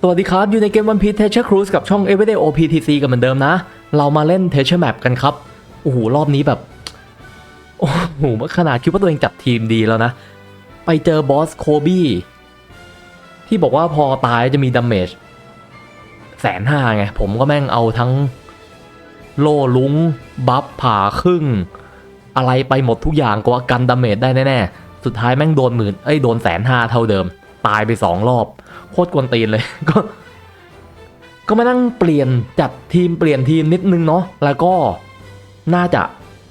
สวัสดีครับ อยู่ในเกม One Piece Treasure Cruise กับช่อง Everyday OPTC กันเหมือนเดิมนะ เรามาเล่น Treasure Map กันครับ โอ้โห รอบนี้แบบ โอ้โหขนาดคิดว่าตัวเองจัดทีมดีแล้วนะ ไปเจอบอสโคบี้ที่บอกว่าพอตายจะมีดาเมจแสนห้าไง ผมก็แม่งเอาทั้งโล่ลุงบัฟผ่าครึ่ง อะไรไปหมดทุกอย่างก็ว่ากันดาเมจได้แน่ๆ สุดท้ายแม่งโดนหมื่นเอ้ยโดนแสนห้าเท่าเดิม ตายไปสองรอบโคตรกวนตีนเลยก็ก็มานั่งเปลี่ยนจัดทีมเปลี่ยนทีมนิดนึงเนาะแล้วก็น่าจะ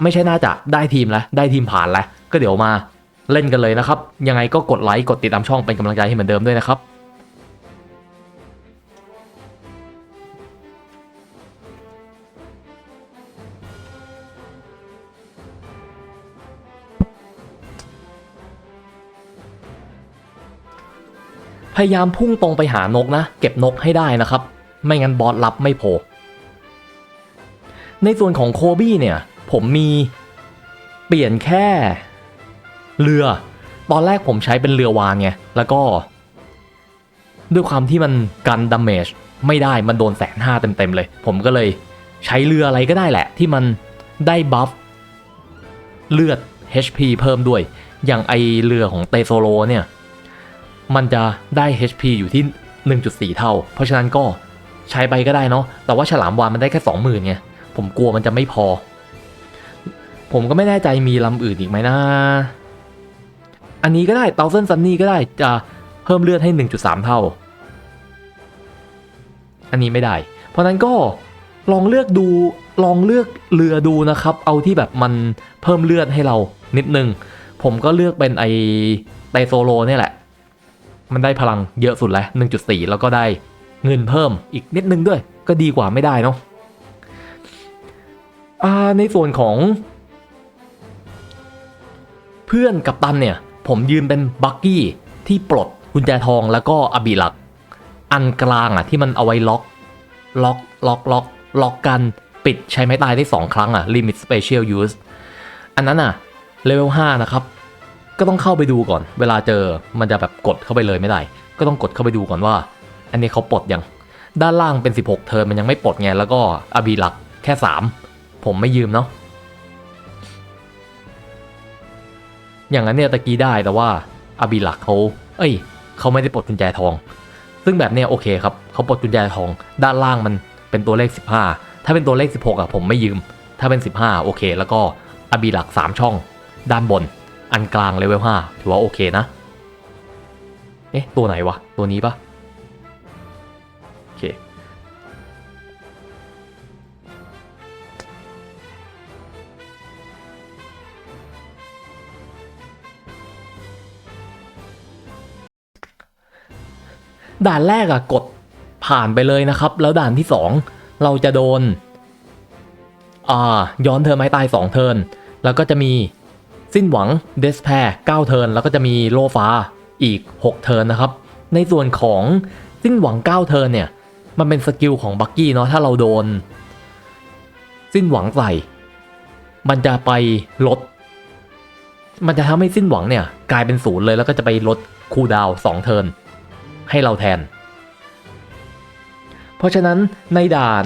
ไม่ใช่น่าจะได้ทีมแล้วได้ทีมผ่านแล้วก็เดี๋ยวมาเล่นกันเลยนะครับ ยังไงก็กดไลค์กดติดตามช่องเป็นกำลังใจให้เหมือนเดิมด้วยนะครับ พยายามพุ่งตรงไปหานกนะ เก็บนกให้ได้นะครับ ไม่งั้นบอสรับไม่โผล่ในส่วนของโคบี้เนี่ย ผมมีเปลี่ยนแค่เรือ ตอนแรกผมใช้เป็นเรือวานไง แล้วก็ ด้วยความที่มันกันดาเมจไม่ได้มันโดนแสนห้าเต็มๆเลย ผมก็เลยใช้เรืออะไรก็ได้แหละ ที่มันได้บัฟเลือด HP เพิ่มด้วย อย่างไอเรือของเตโซโลเนี่ย มันจะได้ HP อยู่ที่ 1.4 เท่า เพราะฉะนั้นก็ใช้ไปก็ได้เนาะ แต่ว่าฉลามวานมันได้แค่ 20,000ไง ผมกลัวมันจะไม่พอ ผมก็ไม่แน่ใจมีลำอื่นอีกไหมนะ อันนี้ก็ได้เตาเซนซันนี่ก็ได้จะเพิ่มเลือดให้ 1.3 เท่า อันนี้ไม่ได้ เพราะฉะนั้นก็ลองเลือกดูลองเลือกเรือดูนะครับ เอาที่แบบมันเพิ่มเลือดให้เรานิดนึง ผมก็เลือกเป็นไอไตโซโลเนี่ยแหละ มันได้พลังเยอะสุดแล้ว 1.4 แล้วก็ได้เงินเพิ่มอีกนิดนึงด้วย ก็ดีกว่าไม่ได้เนาะในส่วนของ เพื่อนกับตันเนี่ย ผมยืนเป็นบักกี้ที่ปลดกุญแจทองแล้วก็อบิลัก อันกลางอะที่มันเอาไว้ล็อก ล็อกล็อกล็อกล็อกกันปิดใช้ไม้ตายได้ 2 ครั้งอะ Limit Special Use อันนั้นอะเลเวล5นะครับ ก็ต้องเข้าไปดูก่อน เวลาเจอมันจะแบบกดเข้าไปเลยไม่ได้ ก็ต้องกดเข้าไปดูก่อนว่า อันนี้เขาปลดยัง ด้านล่างเป็น 16 เทิร์นมันยังไม่ปลดไง แล้วก็อบีหลักแค่ 3 ผมไม่ยืมเนาะ อย่างนั้นเนี่ยตะกี้ได้แต่ว่าอบีหลักเขา เอ้ย เขาไม่ได้ปลดกุญแจทอง ซึ่งแบบเนี้ยโอเคครับ เขาปลดกุญแจทอง ด้านล่างมันเป็นตัวเลข 15 ถ้าเป็นตัวเลข 16อะผมไม่ยืม ถ้าเป็น 15 โอเค แล้วก็อบีหลัก 3 ช่อง ด้านบน อันกลางเลเวล5ถือว่าโอเคนะ เอ๊ะ ตัวไหนวะ ตัวนี้ปะโอเค ด่านแรกอะกดผ่านไปเลยนะครับ แล้วด่านที่ 2 เราจะโดน อ่า ย้อนเทิร์นไม้ตาย 2 เทิร์นแล้วก็จะมี สิ้นหวังเดสแพร์9เทิร์นแล้วก็จะมีโลฟ้าอีก 6 เทิร์นนะครับ ในส่วนของสิ้นหวัง 9 เทิร์นเนี่ย มันเป็นสกิลของบักกี้เนาะถ้าเราโดน สิ้นหวังใส่ มันจะไปลด มันจะทำให้สิ้นหวังเนี่ย กลายเป็นศูนย์เลยแล้วก็จะไปลดคูดาวน์2เทิร์นให้เราแทน เพราะฉะนั้นในด่าน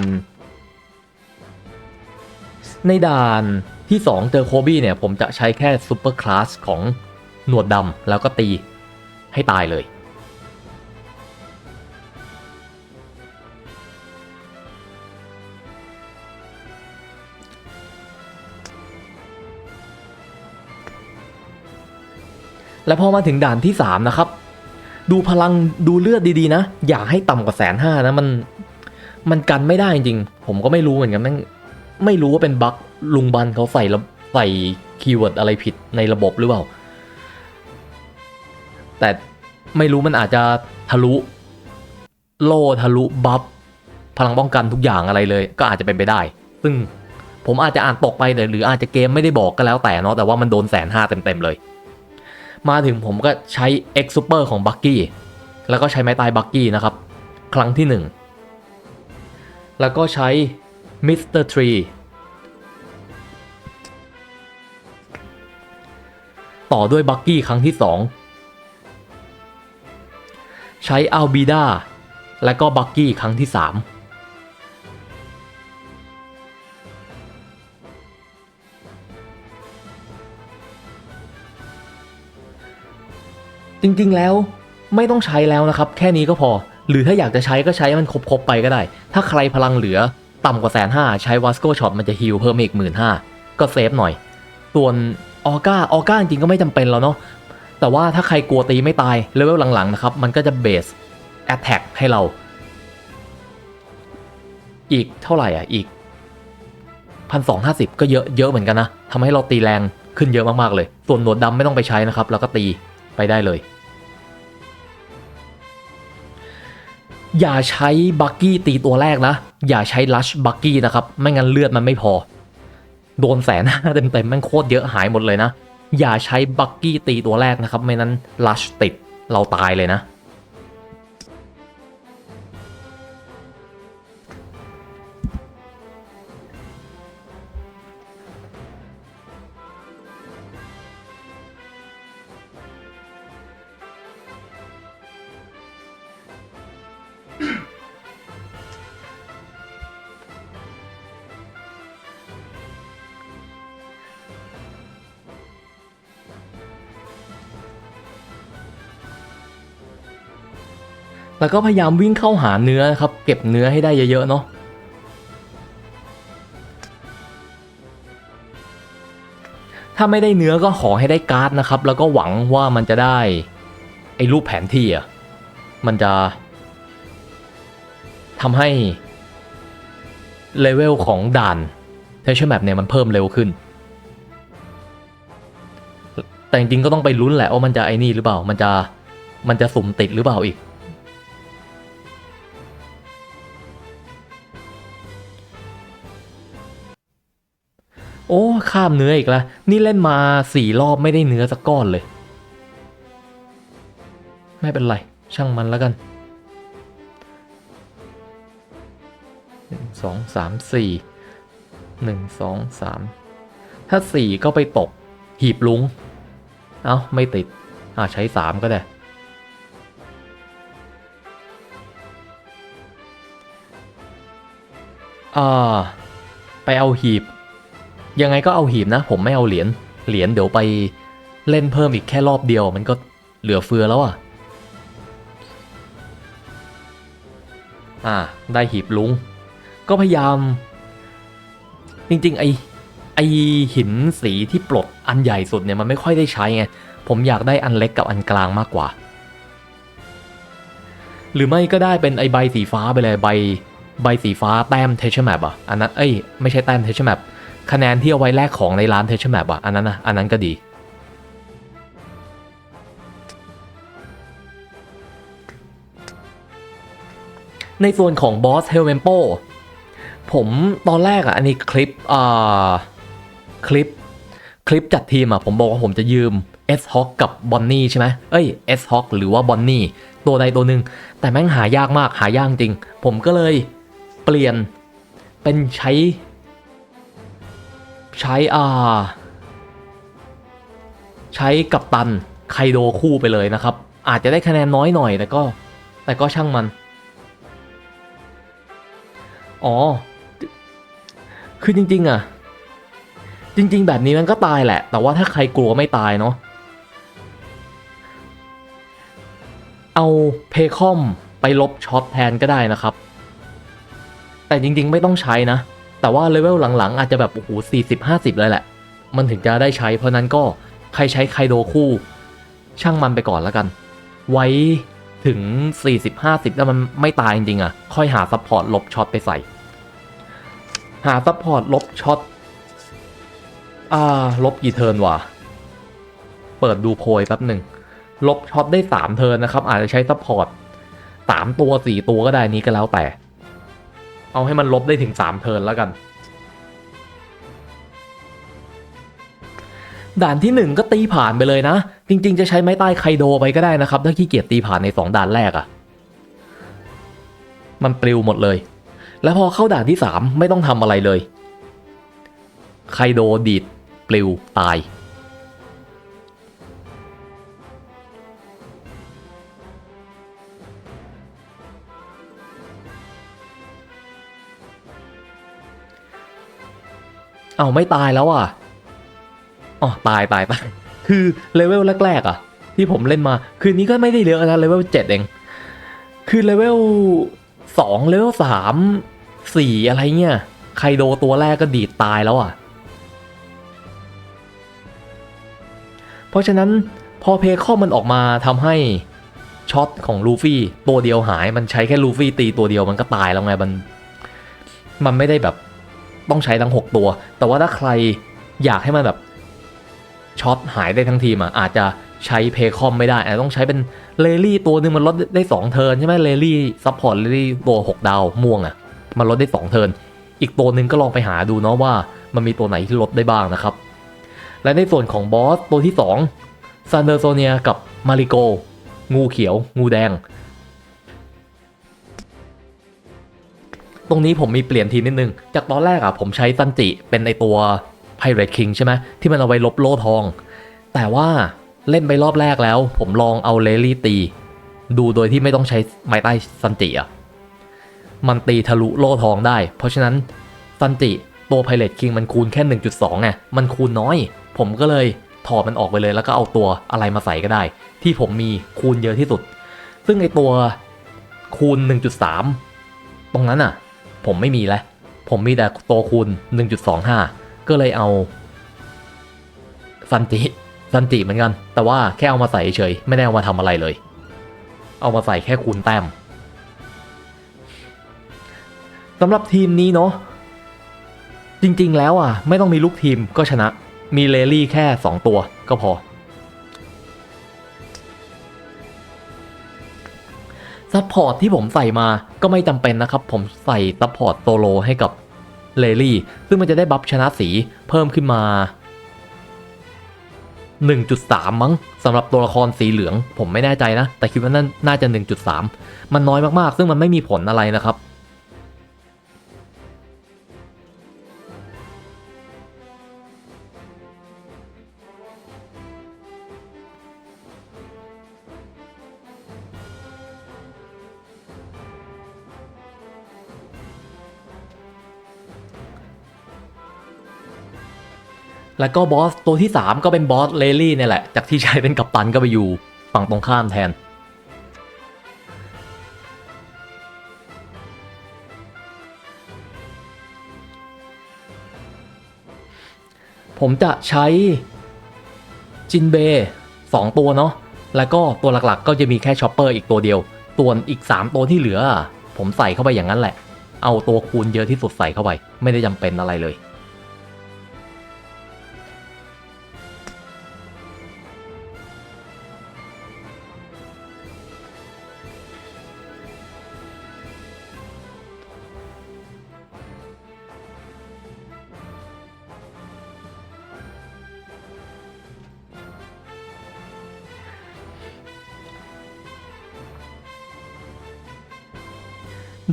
ในด่านที่ 2 เจอโคบี้เนี่ย ผมจะใช้แค่ซูเปอร์คลาสของหนวดดำแล้วก็ตีให้ตายเลย และพอมาถึงด่านที่ 3 นะครับ ดูพลังดูเลือดดีๆนะ อย่าให้ต่ำกว่าแสนห้านะมัน มันกันไม่ได้จริงๆผมก็ไม่รู้เหมือนกันแม่ง ไม่รู้ว่าเป็นบั๊กลุงบันเขาใส่ใส่คีย์เวิร์ดอะไรผิดในระบบหรือเปล่า แต่ไม่รู้มันอาจจะทะลุ โล่ทะลุบัฟพลังป้องกันทุกอย่างอะไรเลย ก็อาจจะเป็นไปได้ ซึ่งผมอาจจะอ่านตกไปหรืออาจจะเกมไม่ได้บอกก็แล้วแต่เนาะแต่ว่ามันโดนแสนห้าเต็มๆเลย มาถึงผมก็ใช้ X Super ของบักกี้แล้วก็ใช้ไม้ตายบักกี้นะครับ ครั้งที่ 1 แล้วก็ใช้ Mr. Tree ต่อด้วยบักกี้ครั้งที่ 2 ใช้ Albida และก็บักกี้ครั้งที่ 3 จริงๆแล้วไม่ต้องใช้แล้วนะครับ แค่นี้ก็พอ หรือถ้าอยากจะใช้ก็ใช้มันครบๆไปก็ได้ ถ้าใครพลังเหลือ ต่ำกว่าแสนห้าใช้วัสโกช็อตมันจะฮิลเพิ่มอีกหมื่นห้าก็เซฟหน่อย ส่วนออก้าออก้าจริงก็ไม่จำเป็นแล้วเนาะแต่ว่าถ้าใครกลัวตีไม่ตายเลเวลหลังๆนะครับ มันก็จะเบสแอตแทกให้เรา อีกเท่าไหร่อะอีกพันสองห้าสิบก็เยอะเยอะเหมือนกันนะทำให้เราตีแรงขึ้นเยอะมากๆเลย ส่วนหนวดดำไม่ต้องไปใช้นะครับ แล้วก็ตีไปได้เลย อย่าใช้บักกี้ตีตัวแรกนะ อย่าใช้ลัชบักกี้นะครับ ไม่งั้นเลือดมันไม่พอ โดนแสนเต็มเต็มๆแม่งโคตรเยอะหายหมดเลยนะ อย่าใช้บักกี้ตีตัวแรกนะครับ ไม่นั้นลัชติดเราตายเลยนะ แล้วก็พยายามวิ่งเข้าหาเนื้อครับ เก็บเนื้อให้ได้เยอะๆเนาะถ้าไม่ได้เนื้อก็ขอให้ได้การ์ดนะครับ แล้วก็หวังว่ามันจะได้ไอ้รูปแผนที่อะมันจะทำให้เลเวลของด่านเทเชอร์แมปเนี่ยมันเพิ่มเร็วขึ้น แต่จริงๆก็ต้องไปลุ้นแหละว่ามันจะไอ้นี่หรือเปล่า มันจะมันจะสุ่มติดหรือเปล่าอีก ข้ามเนื้ออีกแล้ว นี่เล่นมาสี่รอบไม่ได้เนื้อสักก้อนเลย ไม่เป็นไร ช่างมันแล้วกันหนึ่งสองสามสี่หนึ่งสองสามถ้าสี่ก็ไปตก หีบลุง เอ้า ไม่ติด อ่าใช้สามก็ได้อ่าไปเอาหีบ ยังไงก็เอาหีบนะ ผมไม่เอาเหรียญ เหรียญเดี๋ยวไปเล่นเพิ่มอีกแค่รอบเดียว มันก็เหลือเฟือแล้วอะ อ่า ได้หีบลุง ก็พยายาม จริง ๆ ไอไอหินสีที่ปลดอันใหญ่สุดเนี่ยมันไม่ค่อยได้ใช้ไง ผมอยากได้อันเล็กกับอันกลางมากกว่า หรือไม่ก็ได้เป็นไอใบสีฟ้าไปเลยใบใบสีฟ้าแต้มเทเชอร์แมปอะ อันนั้น เอ้ย ไม่ใช่แต้มเทเชอร์แมป คะแนนที่เอาไว้แลกของในร้านเทชแมปอะอันนั้นนะอันนั้นก็ดี ในส่วนของบอสเฮลเมมโปผมตอนแรกอะอันนี้คลิปอ่าคลิปคลิปจัดทีมอะผมบอกว่าผมจะยืม S Hawk กับบอนนี่ใช่ไหมเอ้ย S Hawk หรือว่าบอนนี่ตัวใดตัวหนึ่งแต่แม่งหายากมากหายากจริง ผมก็เลยเปลี่ยนเป็นใช้ ใช้ อ่า ใช้กับตันไคโดคู่ไปเลยนะครับ อาจจะได้คะแนนน้อยหน่อย แต่ก็ แต่ก็ช่างมัน อ๋อ คือจริง ๆ อะ จริง ๆ แบบนี้มันก็ตายแหละ แต่ว่าถ้าใครกลัวไม่ตายเนาะเอาเพคอมไปลบช็อตแทนก็ได้นะครับ แต่จริง ๆ ไม่ต้องใช้นะ แต่ว่าเลเวลหลังๆ อาจจะแบบโอ้โหสี่สิบห้าสิบเลยแหละ มันถึงจะได้ใช้ เพราะนั้นก็ใครใช้ไคโดคู่ ช่างมันไปก่อนแล้วกัน ไว้ถึง 40-50 แล้วมันไม่ตายจริงๆอะ ค่อยหาซัพพอร์ตลบช็อตไปใส่ หาซัพพอร์ตลบช็อต อ่า ลบกี่เทิร์นวะ เปิดดูโพยแป๊บหนึ่ง ลบช็อตได้ 3 เทิร์นนะครับ อาจจะใช้ซัพพอร์ต3ตัว 4 ตัวก็ได้นี้ก็แล้วแต่ เอาให้มันลบได้ถึง 3 เทิร์นแล้วกัน ด่านที่ 1 ก็ตีผ่านไปเลยนะ จริง ๆ จะใช้ไม้ใต้ไคโดไปก็ได้นะครับ ถ้าขี้เกียจตีผ่านใน 2 ด่านแรกอะ่ะ มันปลิวหมดเลย แล้วพอเข้าด่านที่ 3 ไม่ต้องทำอะไรเลย ไคโดดีดปลิวตาย เอาวไม่ตายแล้วอะอ๋อตายตายตายคือเลเวลแรกๆอะ ที่ผมเล่นมา คืนนี้ก็ไม่ได้เยอะนะเลเวลเจ็ดเอง คือเลเวลสองเลเวลสามสี่อะไรเงี้ยไคโดตัวแรกก็ดีดตายแล้วอะ เพราะฉะนั้นพอเพคอมมันออกมาทำให้ช็อตของลูฟี่ตัวเดียวหายมันใช้แค่ลูฟี่ตีตัวเดียวมันก็ตายแล้วไงมัน มันไม่ได้แบบ ต้องใช้ทั้ง 6 ตัว แต่ว่าถ้าใครอยากให้มันแบบช็อตหายได้ทั้งทีมอะอาจจะใช้เพคอมไม่ได้อาจจะต้องใช้เป็นเลลี่ตัวหนึ่งมันลดได้2เทิร์นใช่ไหมเลลี่ซัพพอร์ตเลลี่ตัว 6 ดาวม่วงอะมันลดได้2เทิร์นอีกตัวหนึ่งก็ลองไปหาดูเนาะว่ามันมีตัวไหนที่ลดได้บ้างนะครับ และในส่วนของบอสตัวที่2ซันเดอร์โซเนียกับมาริโกงูเขียว งูแดง ตรงนี้ผมมีเปลี่ยนทีนิดนึง จากตอนแรกอะผมใช้ซันจิเป็นในตัว Pirate King ใช่ไหมที่มันเอาไว้ลบโล่ทอง แต่ว่าเล่นไปรอบแรกแล้ว ผมลองเอาเลลี่ตี ดูโดยที่ไม่ต้องใช้ไม้ใต้ซันจิอะมันตีทะลุโล่ทองได้ เพราะฉะนั้นซันจิตัว Pirate King มันคูณแค่ 1.2ไงมันคูณน้อย ผมก็เลยถอดมันออกไปเลยแล้วก็เอาตัวอะไรมาใส่ก็ได้ ที่ผมมีคูณเยอะที่สุด ซึ่งไอตัวคูณ 1.3 ตรงนั้นอะ ผมไม่มีแล้ว ผมมีแต่ตัวคูณ 1.25 ก็เลยเอาซันจิซันจิเหมือนกัน แต่ว่าแค่เอามาใส่เฉย ไม่ได้เอามาทำอะไรเลย เอามาใส่แค่คูณแต้มสำหรับทีมนี้เนาะจริงๆแล้วอะ ไม่ต้องมีลูกทีมก็ชนะ มีเลลี่แค่ 2 ตัวก็พอ ซัพพอร์ตที่ผมใส่มาก็ไม่จำเป็นนะครับ ผมใส่ซัพพอร์ตโซโลให้กับเลลี่ ซึ่งมันจะได้บัฟชนะสีเพิ่มขึ้นมา 1.3 มั้งสำหรับตัวละครสีเหลือง ผมไม่แน่ใจนะ แต่คิดว่าน่าจะ 1.3 มันน้อยมากๆ ซึ่งมันไม่มีผลอะไรนะครับ แล้วก็บอสตัวที่ 3 ก็เป็นบอสเลลี่เนี่ยแหละ จากที่ใช้เป็นกัปตันก็ไปอยู่ฝั่งตรงข้ามแทน ผมจะใช้จินเบสองตัวเนาะ แล้วก็ตัวหลักๆ ก็จะมีแค่ชอปเปอร์อีกตัวเดียว ตัวนอีก 3 ตัวที่เหลือ ผมใส่เข้าไปอย่างนั้นแหละ เอาตัวคูณเยอะที่สุดใส่เข้าไป ไม่ได้จำเป็นอะไรเลย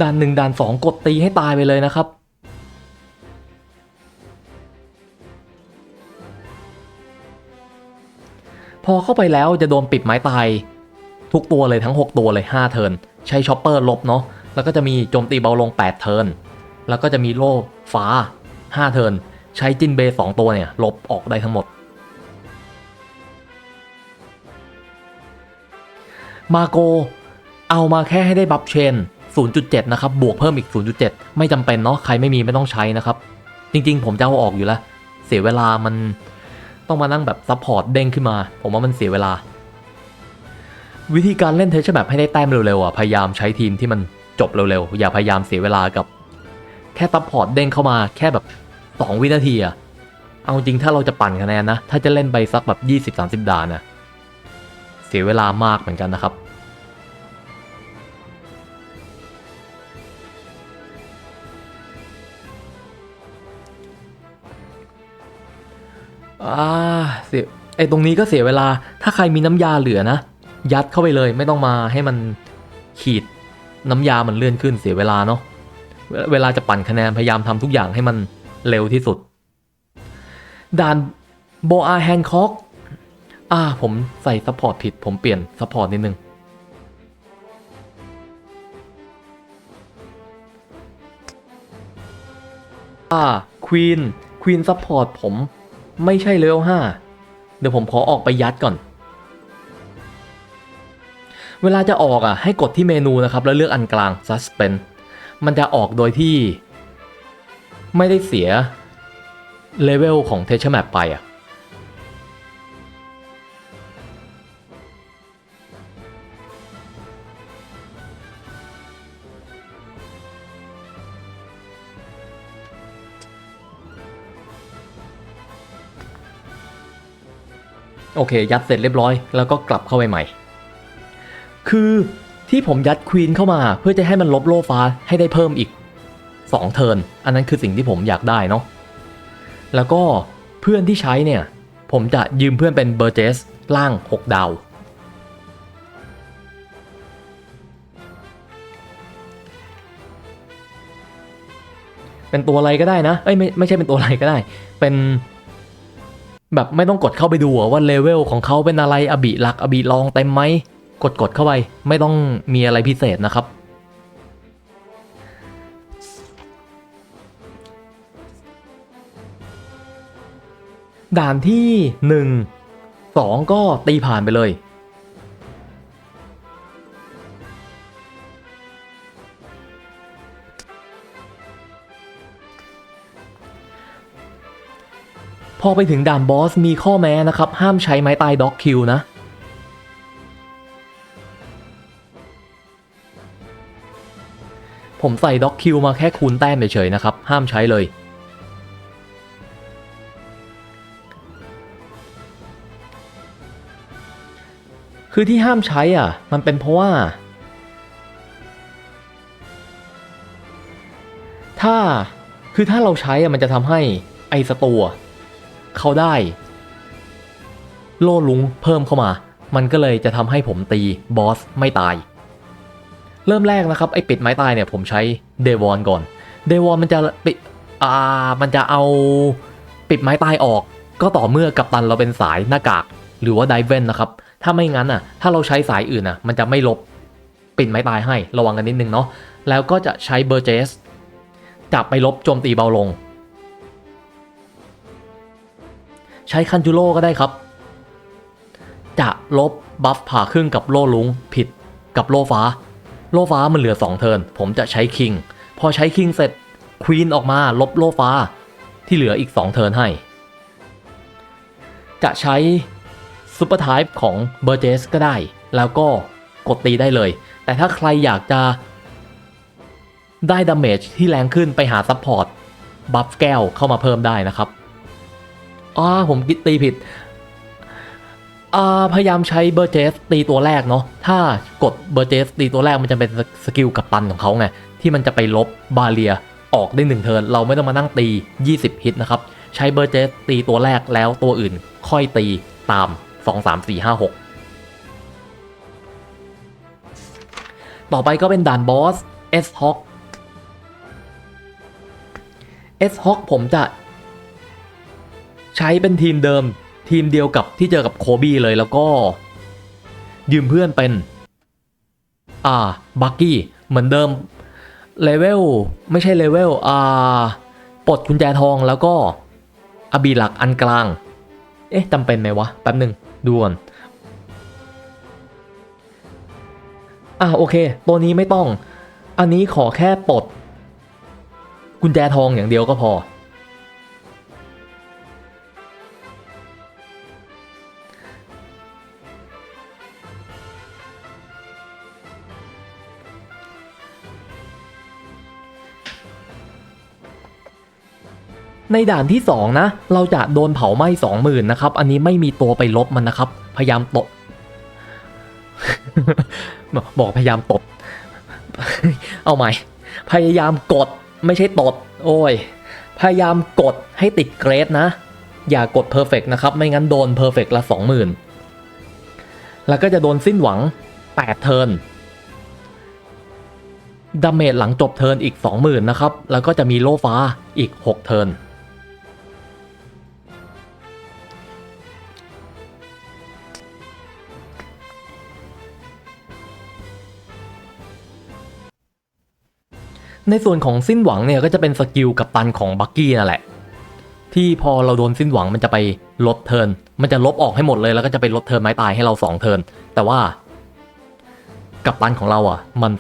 ด่านหนึ่งด่านสองกดตีให้ตายไปเลยนะครับ พอเข้าไปแล้วจะโดนปิดไม้ตาย ทุกตัวเลยทั้ง 6 ตัวเลย 5 เทิร์นใช้ช็อปเปอร์ลบเนาะแล้วก็จะมีโจมตีเบาลง 8 เทิร์นแล้วก็จะมีโล่ฟ้า 5 เทิร์นใช้จินเบย์2ตัวเนี่ยลบออกได้ทั้งหมดมาโก เอามาแค่ให้ได้บัฟเชน 0.7 นะครับ บวกเพิ่มอีก 0.7 ไม่จำเป็นเนาะ ใครไม่มีไม่ต้องใช้นะครับ จริง ๆ ผมจะเอาออกอยู่แล้ว เสียเวลามันต้องมานั่งแบบซัพพอร์ตเด้งขึ้นมา ผมว่ามันเสียเวลา วิธีการเล่นเทชแบบให้ได้แต้มเร็วๆอะ พยายามใช้ทีมที่มันจบเร็วๆ อย่าพยายามเสียเวลากับ แค่ซัพพอร์ตเด้งเข้ามาแค่แบบ 2 วินาทีอะ เอาจริงถ้าเราจะปั่นคะแนนนะ ถ้าจะเล่นไปสักแบบ 20-30 ดานนะเสียเวลามากเหมือนกันนะครับ อ่าเสียไอตรงนี้ก็เสียเวลา ถ้าใครมีน้ำยาเหลือนะ ยัดเข้าไปเลยไม่ต้องมาให้มันขีดน้ำยามันเลื่อนขึ้นเสียเวลาเนาะเวลาจะปั่นคะแนนพยายามทำทุกอย่างให้มันเร็วที่สุด ด่านโบอาแฮนคอกอ่าผมใส่ซัพพอร์ตผิด ผมเปลี่ยนซัพพอร์ตนิดนึง อ่าควีนควีนซัพพอร์ตผม ไม่ใช่เลเวล5เดี๋ยวผมขอออกไปยัดก่อน เวลาจะออกอะให้กดที่เมนูนะครับ แล้วเลือกอันกลาง Suspend มันจะออกโดยที่ ไม่ได้เสียเลเวลของเทชแมปไปอะ โอเค ยัดเสร็จเรียบร้อย แล้วก็กลับเข้าไปใหม่ คือที่ผมยัดควีนเข้ามาเพื่อจะให้มันลบโลฟ้าให้ได้เพิ่มอีก 2 เทิร์นอันนั้นคือสิ่งที่ผมอยากได้เนาะแล้วก็เพื่อนที่ใช้เนี่ย ผมจะยืมเพื่อนเป็นเบอร์เจสล่าง 6 ดาว เป็นตัวอะไรก็ได้นะ เอ้ยไม่ไม่ใช่เป็นตัวอะไรก็ได้ เป็น แบบไม่ต้องกดเข้าไปดูว่าเลเวลของเขาเป็นอะไรอบิหลักอบิรองเต็มไหมกดกดเข้าไป ไม่ต้องมีอะไรพิเศษนะครับ ด่านที่ 1 2 ก็ตีผ่านไปเลย พอไปถึงด่านบอสมีข้อแม้นะครับ ห้ามใช้ไม้ตายด็อกคิวนะ ผมใส่ด็อกคิวมาแค่คูณแต้มเฉยๆนะครับ ห้ามใช้เลย คือที่ห้ามใช้อะ มันเป็นเพราะว่า ถ้าคือถ้าเราใช้อะมันจะทำให้ไอสตัว เขาได้ โล่ลุงเพิ่มเข้ามา มันก็เลยจะทำให้ผมตีบอสไม่ตาย เริ่มแรกนะครับไอ้ปิดไม้ตายเนี่ยผมใช้เดวอนก่อน เดวอนมันจะปิดอ่ามันจะเอาปิดไม้ตายออก ก็ต่อเมื่อกัปตันเราเป็นสายหน้ากาก หรือว่าไดเวนนะครับ ถ้าไม่งั้นอะ ถ้าเราใช้สายอื่นอะ มันจะไม่ลบปิดไม้ตายให้ระวังกันนิดนึงเนาะแล้วก็จะใช้เบอร์เจสจับไปลบโจมตีเบาลง ใช้คันจูโร่ก็ได้ครับ จะลบบัฟผ่าครึ่งกับโล่ลุงผิดกับโล่ฟ้า โล่ฟ้ามันเหลือ 2 เทิร์นผมจะใช้คิง พอใช้คิงเสร็จควีนออกมาลบโล่ฟ้า ที่เหลืออีก 2 เทิร์นให้ จะใช้ซูเปอร์ไทป์ของเบอร์เจสก็ได้ แล้วก็กดตีได้เลย แต่ถ้าใครอยากจะได้ดาเมจที่แรงขึ้นไปหาซัพพอร์ตบัฟแก้วเข้ามาเพิ่มได้นะครับ อ่าผมตีผิดอ่าพยายามใช้เบอร์เจสตีตัวแรกเนาะ ถ้ากดเบอร์เจสตีตัวแรกมันจะเป็นสกิลกับตันของเขาไง ที่มันจะไปลบบาเรียออกได้หนึ่งเทิร์นเราไม่ต้องมานั่งตี 20 ฮิตนะครับ ใช้เบอร์เจสตีตัวแรกแล้วตัวอื่นค่อยตีตาม 2 3 4 5 6 ต่อไปก็เป็นด่านบอส S Hawk S Hawk ผมจะ ใช้เป็นทีมเดิมทีมเดียวกับที่เจอกับโคบี้เลยแล้วก็ ยืมเพื่อนเป็น อ่าบักกี้เหมือนเดิมเลเวลไม่ใช่เลเวลอ่าปลดกุญแจทองแล้วก็อบีหลักอันกลาง เอ๊ะจำเป็นไหมวะ แป๊บหนึ่งดูก่อนอะโอเค ตัวนี้ไม่ต้อง อันนี้ขอแค่ปลด กุญแจทองอย่างเดียวก็พอ ในด่านที่ 2 นะ เราจะโดนเผาไหม้20,000นะครับ อันนี้ไม่มีตัวไปลบมันนะครับ พยายามตดบอกพยายามตดเอาใหม่ พยายามกดไม่ใช่ตด โอ้ย พยายามกดให้ติดเกรดนะ อย่ากดเพอร์เฟกนะครับ ไม่งั้นโดนเพอร์เฟกละ 20,000 แล้วก็จะโดนสิ้นหวัง 8 เทิร์นดาเมจหลังจบเทิร์นอีก 20,000 นะครับ แล้วก็จะมีโลฟ้าอีก 6 เทิร์น ในส่วนของสิ้นหวังเนี่ยก็จะเป็นสกิลกับตันของบักกี้นั่นแหละ ที่พอเราโดนสิ้นหวังมันจะไปลดเทินมันจะลบออกให้หมดเลยแล้วก็จะไปลดเทินไม้ตายให้เราสองเทินแต่ว่า กับตันของเราอะ มัน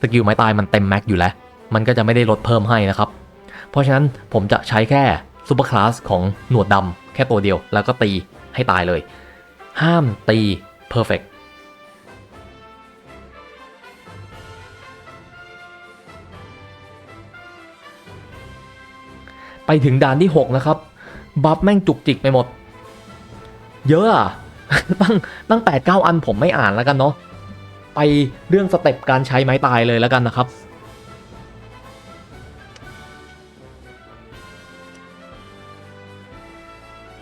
สกิลไม้ตายมันเต็มแม็กอยู่แล้ว มันก็จะไม่ได้ลดเพิ่มให้นะครับ เพราะฉะนั้นผมจะใช้แค่ซูเปอร์คลาสของหนวดดำแค่ตัวเดียวแล้วก็ตีให้ตายเลย ห้ามตีเพอร์เฟกต ไปถึงด่านที่ 6 นะครับ บัฟแม่งจุกจิกไปหมด เยอะอะตั้งตั้งแปดเก้าอันผมไม่อ่านแล้วกันเนาะไปเรื่องสเต็ปการใช้ไม้ตายเลยแล้วกันนะครับ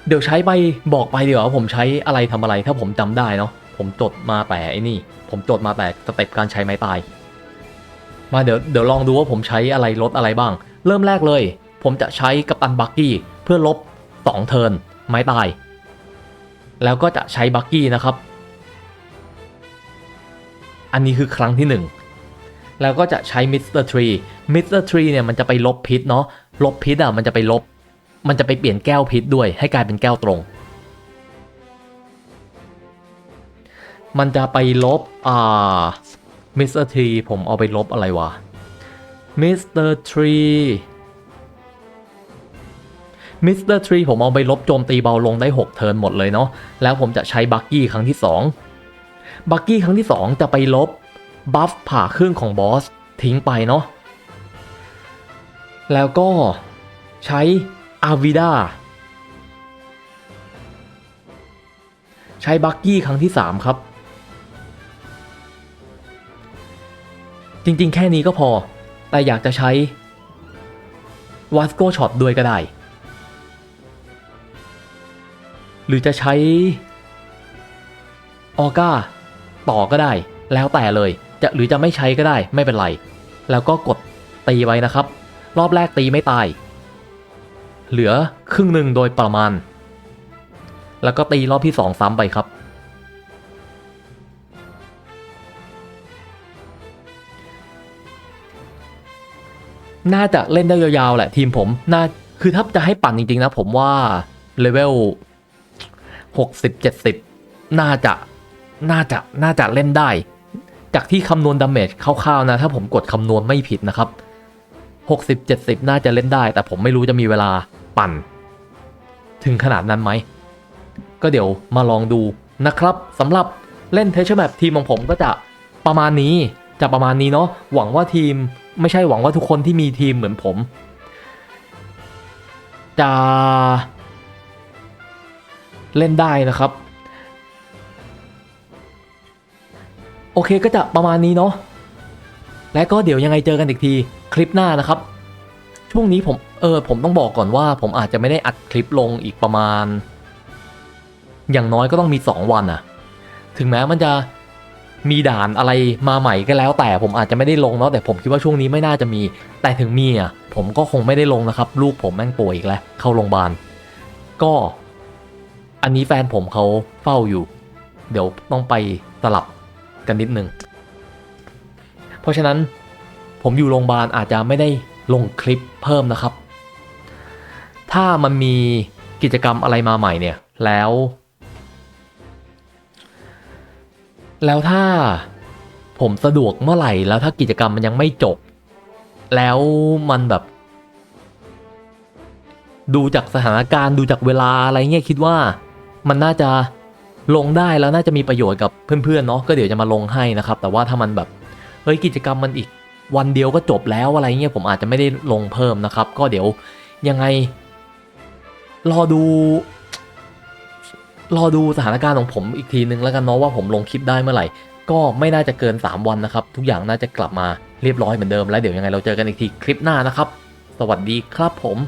เดี๋ยวใช้ไปบอกไปเดี๋ยวาผมใช้อะไรทำอะไรถ้าผมจำได้เนาะผมจดมาแต่ไอ้นี่ ผมจดมาแต่สเต็ปการใช้ไม้ตาย มาเดี๋ยวเดี๋ยวลองดูว่าผมใช้อะไรลดอะไรบ้าง เริ่มแรกเลย ผมจะใช้กัปตันบักกี้เพื่อลบ 2 เทิร์นไม้ตาย แล้วก็จะใช้บักกี้นะครับ อันนี้คือครั้งที่ 1 แล้วก็จะใช้มิสเตอร์ทรีมิสเตอร์ทรีเนี่ยมันจะไปลบพิษเนาะลบพิษอะมันจะไปลบ มันจะไปเปลี่ยนแก้วพิษด้วยให้กลายเป็นแก้วตรง มันจะไปลบอ่ามิสเตอร์ทรีผมเอาไปลบอะไรวะมิสเตอร์ทรี มิสเตอร์ทรีผมเอาไปลบโจมตีเบาลงได้ 6 เทิร์นหมดเลยเนาะแล้วผมจะใช้บักกี้ครั้งที่ 2 บักกี้ครั้งที่ 2 จะไปลบบัฟผ่าครึ่งของบอสทิ้งไปเนาะแล้วก็ใช้อาวิดาใช้บักกี้ครั้งที่ 3 ครับ จริงๆ แค่นี้ก็พอ แต่อยากจะใช้วัสโกช็อตด้วยก็ได้ หรือจะใช้ออก้าต่อก็ได้ แล้วแต่เลย จะหรือจะไม่ใช้ก็ได้ไม่เป็นไร แล้วก็กดตีไว้นะครับ รอบแรกตีไม่ตาย เหลือครึ่งหนึ่งโดยประมาณ แล้วก็ตีรอบที่สองซ้ำไปครับ น่าจะเล่นได้ยาวๆแหละทีมผม น่า คือถ้าจะให้ปั่นจริงๆนะผมว่าเลเวล หกสิบเจ็ดสิบน่าจะน่าจะน่าจะเล่นได้ จากที่คำนวณดาเมจคร่าวๆนะ ถ้าผมกดคำนวณไม่ผิดนะครับหกสิบเจ็ดสิบน่าจะเล่นได้ แต่ผมไม่รู้จะมีเวลาปั่น ถึงขนาดนั้นไหม ก็เดี๋ยวมาลองดูนะครับสำหรับเล่นเทชเชอร์แมปทีมของผมก็จะประมาณนี้จะประมาณนี้เนาะหวังว่าทีมไม่ใช่หวังว่าทุกคนที่มีทีมเหมือนผม จะ เล่นได้นะครับ โอเคก็จะประมาณนี้เนาะและก็เดี๋ยวยังไงเจอกันอีกทีคลิปหน้านะครับ ช่วงนี้ผมเออผมต้องบอกก่อนว่า ผมอาจจะไม่ได้อัดคลิปลงอีกประมาณ อย่างน้อยก็ต้องมี 2 วันอะถึงแม้มันจะมีด่านอะไรมาใหม่ก็แล้ว แต่ผมอาจจะไม่ได้ลงเนาะแต่ผมคิดว่าช่วงนี้ไม่น่าจะมี แต่ถึงมีอะผมก็คงไม่ได้ลงนะครับ ลูกผมแม่งป่วยอีกแล้ว เข้าโรงพยาบาลก็ อันนี้แฟนผมเขาเฝ้าอยู่ เดี๋ยวต้องไปสลับกันนิดนึง เพราะฉะนั้นผมอยู่โรงพยาบาลอาจจะไม่ได้ลงคลิปเพิ่มนะครับ ถ้ามันมีกิจกรรมอะไรมาใหม่เนี่ยแล้ว แล้วถ้าผมสะดวกเมื่อไหร่ แล้วถ้ากิจกรรมมันยังไม่จบ แล้วมันแบบ ดูจากสถานการณ์ดูจากเวลาอะไรเงี้ยคิดว่า มันน่าจะลงได้แล้วน่าจะมีประโยชน์กับเพื่อนๆเนาะก็เดี๋ยวจะมาลงให้นะครับ แต่ว่าถ้ามันแบบเฮ้ยกิจกรรมมันอีกวันเดียวก็จบแล้วอะไรเงี้ยผมอาจจะไม่ได้ลงเพิ่มนะครับ ก็เดี๋ยวยังไง รอดู รอดูสถานการณ์ของผมอีกทีนึงแล้วกันเนาะว่าผมลงคลิปได้เมื่อไหร่ ก็ไม่น่าจะเกิน 3 วันนะครับ ทุกอย่างน่าจะกลับมาเรียบร้อยเหมือนเดิมแล้วเดี๋ยวยังไงเราเจอกันอีกทีคลิปหน้านะครับ สวัสดีครับผม